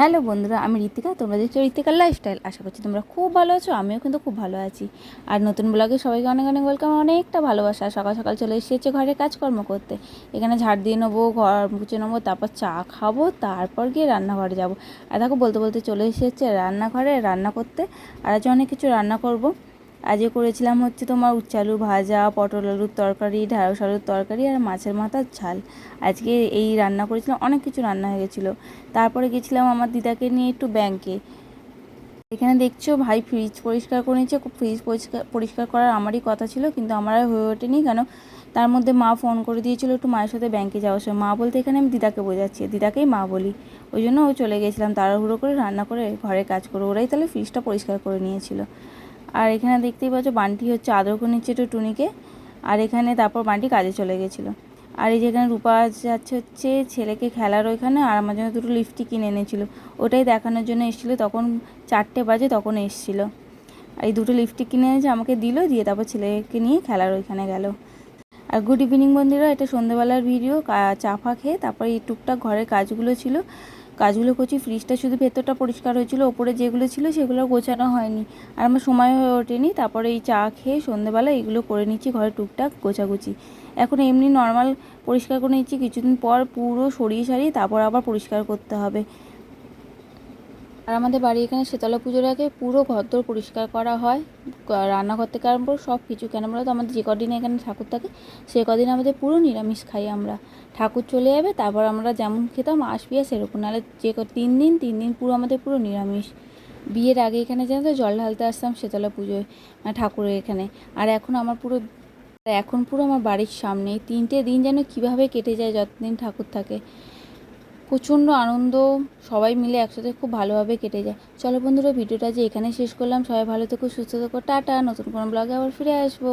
Hello বন্ধুরা, আমি ঋতিকা তোমরা দেখছ ঋতিকার লাইফস্টাইল আশা করছি তোমরা খুব ভালো আছো, আমিও কিন্তু খুব ভালো আছি। আর নতুন ব্লগে সবাইকে অনেক অনেক ওয়েলকাম অনেকটা ভালোবাসা। সকাল সকাল চলে এসেছে ঘরে কাজকর্ম করতে। এখানে ঝাড় দিয়ে নেব, ঘর মুছে নেব, তারপর চা খাব, তারপর গিয়ে রান্নাঘরে যাব। আর দেখো বলতে বলতে চলে এসেছে রান্নাঘরে রান্না করতে। আর আজ অনেক কিছু রান্না করব। আজকে করেছিলাম হচ্ছে তোমার উচ্চালু ভাজা, পটল আলুর তরকারি ঢ্যাঁড়স আলুর তরকারি আর মাছের মাথার ঝাল। আজকে এই রান্না করেছিলাম, অনেক কিছু রান্না হয়ে গেছিল। তারপরে গেছিলাম আমার দিদাকে নিয়ে একটু ব্যাংকে এখানে দেখছ ভাই ফ্রিজ পরিষ্কার করে নিচ্ছে ফ্রিজ পরিষ্কার পরিষ্কার করার আমারই কথা ছিল, কিন্তু আমার আর হয়ে ওঠেনি কেন? তার মধ্যে মা ফোন করে দিয়েছিল একটু মায়ের সাথে ব্যাংকে যাওয়ার সময়। মা বলতে এখানে আমি দিদাকে বোঝাচ্ছি, দিদাকেই মা বলি। ওই জন্য ও চলে গেছিলাম, তাড়াহুড়ো করে রান্না করে ঘরে কাজ করে, ওরাই তাহলে ফ্রিজটা পরিষ্কার করে নিয়েছিল। আর এখানে দেখতেই পাচ্ছ বান্টি হচ্ছে আদর করে নিচ্ছে একটু টুনিকে। আর এখানে তারপর বান্টি কাজে চলে গেছিল। আর এই যেখানে রূপা যাচ্ছে হচ্ছে ছেলেকে খেলার ওইখানে আর আমার জন্য দুটো লিফটি কিনে এনেছিল। ওটাই দেখানোর জন্য এসেছিল, তখন চারটে বাজে তখন এসেছিল। আর এই দুটো লিফটি কিনে এনেছে, আমাকে দিল, দিয়ে তারপর ছেলেকে নিয়ে খেলার ওইখানে গেল। আর গুড ইভিনিং বন্ধুরা, এটা সন্ধ্যেবেলার ভিডিও চা ফা খেয়ে তারপরে এই টুকটাক ঘরের কাজগুলো ছিল। কাজগুলো করছি ফ্রিজটা শুধু ভেতরটা পরিষ্কার হয়েছিল, ওপরে যেগুলো ছিল সেগুলো গোছানো হয়নি। আর আমার সময় হয়ে ওঠেনি, তারপরে এই চা খেয়ে সন্ধ্যেবেলা এগুলো করে নিচ্ছি ঘরে টুকটাক গোছাগুছি। এখন এমনি নর্মাল পরিষ্কার করে নিচ্ছি, কিছুদিন পর পুরো সরিয়ে সারিয়ে তারপর আবার পরিষ্কার করতে হবে। আর আমাদের বাড়ি এখানে শীতলা পুজোর আগে পুরো ঘরদোর পরিষ্কার করা হয় রান্নাঘর থেকে আরম্ভ সব কিছু কেন বলো তো? আমাদের যে কদিন এখানে ঠাকুর থাকে, সে কদিন আমাদের পুরো নিরামিষ খাই আমরা। ঠাকুর চলে যাবে, তারপর আমরা যেমন খেতাম, আসবি আর সেরকম। নাহলে যে তিন দিন তিন দিন পুরো আমাদের পুরো নিরামিষ। বিয়ের আগে এখানে যেন তো জল ঢালতে আসতাম শীতলা পুজোয় মানে ঠাকুরের এখানে। আর এখন আমার পুরো, এখন পুরো আমার বাড়ির সামনে তিনটে দিন যেন কীভাবে কেটে যায়, যতদিন ঠাকুর থাকে। প্রচণ্ড আনন্দ, সবাই মিলে একসাথে খুব ভালোভাবে কেটে যায়। চলো বন্ধুরা, ভিডিওটা যে এখানে শেষ করলাম। সবাই ভালো থেকো, সুস্থ থেকো, টাটা। নতুন কোনো ব্লগে আবার ফিরে আসব।